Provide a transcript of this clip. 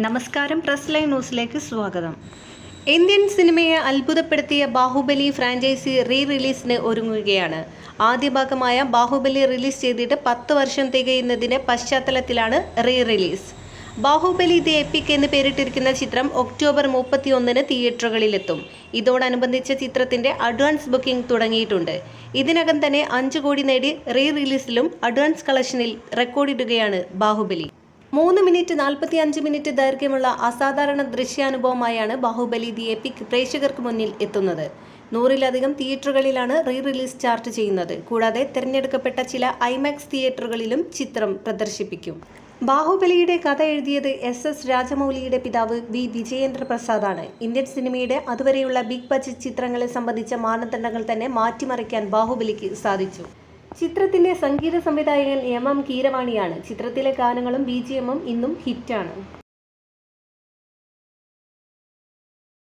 നമസ്കാരം. Press live ന്യൂസിലേക്ക് സ്വാഗതം. ഇന്ത്യൻ സിനിമയെ അത്ഭുതപ്പെടുത്തിയ ബാഹുബലി ഫ്രാഞ്ചൈസി റീ റിലീസിന് ഒരുങ്ങുകയാണ്. ആദ്യ ഭാഗമായ ബാഹുബലി റിലീസ് ചെയ്തിട്ട് പത്ത് വർഷം തികയുന്നതിന്റെ പശ്ചാത്തലത്തിലാണ് re release Baahubali the epic എന്ന് പേരിട്ടിരിക്കുന്ന ചിത്രം ഒക്ടോബർ മുപ്പത്തിയൊന്നിന് തിയേറ്ററുകളിലെത്തും. ഇതോടനുബന്ധിച്ച ചിത്രത്തിന്റെ അഡ്വാൻസ് ബുക്കിംഗ് തുടങ്ങിയിട്ടുണ്ട്. ഇതിനകം തന്നെ അഞ്ച് കോടി നേടി റീ റിലീസിലും അഡ്വാൻസ് കളക്ഷനിൽ റെക്കോർഡിടുകയാണ് ബാഹുബലി. മൂന്ന് മിനിറ്റ് നാൽപ്പത്തി അഞ്ച് മിനിറ്റ് ദൈർഘ്യമുള്ള അസാധാരണ ദൃശ്യാനുഭവമായാണ് ബാഹുബലി ദി എപ്പിക് പ്രേക്ഷകർക്ക് മുന്നിൽ എത്തുന്നത്. നൂറിലധികം തിയേറ്ററുകളിലാണ് റീ റിലീസ് ചാർട്ട് ചെയ്യുന്നത്. കൂടാതെ തിരഞ്ഞെടുക്കപ്പെട്ട ചില ഐമാക്സ് തിയേറ്ററുകളിലും ചിത്രം പ്രദർശിപ്പിക്കും. ബാഹുബലിയുടെ കഥ എഴുതിയത് എസ് എസ് രാജമൗലിയുടെ പിതാവ് വി വിജയേന്ദ്ര പ്രസാദാണ് ഇന്ത്യൻ സിനിമയുടെ അതുവരെയുള്ള ബിഗ് ബജറ്റ് ചിത്രങ്ങളെ സംബന്ധിച്ച മാനദണ്ഡങ്ങൾ തന്നെ മാറ്റിമറിക്കാൻ ബാഹുബലിക്ക് സാധിച്ചു. ചിത്രത്തിന്റെ സംഗീത സംവിധായകൻ എം എം കീരവാണിയാണ്. ചിത്രത്തിലെ ഗാനങ്ങളും ബി ജി എമ്മും ഇന്നും ഹിറ്റാണ്.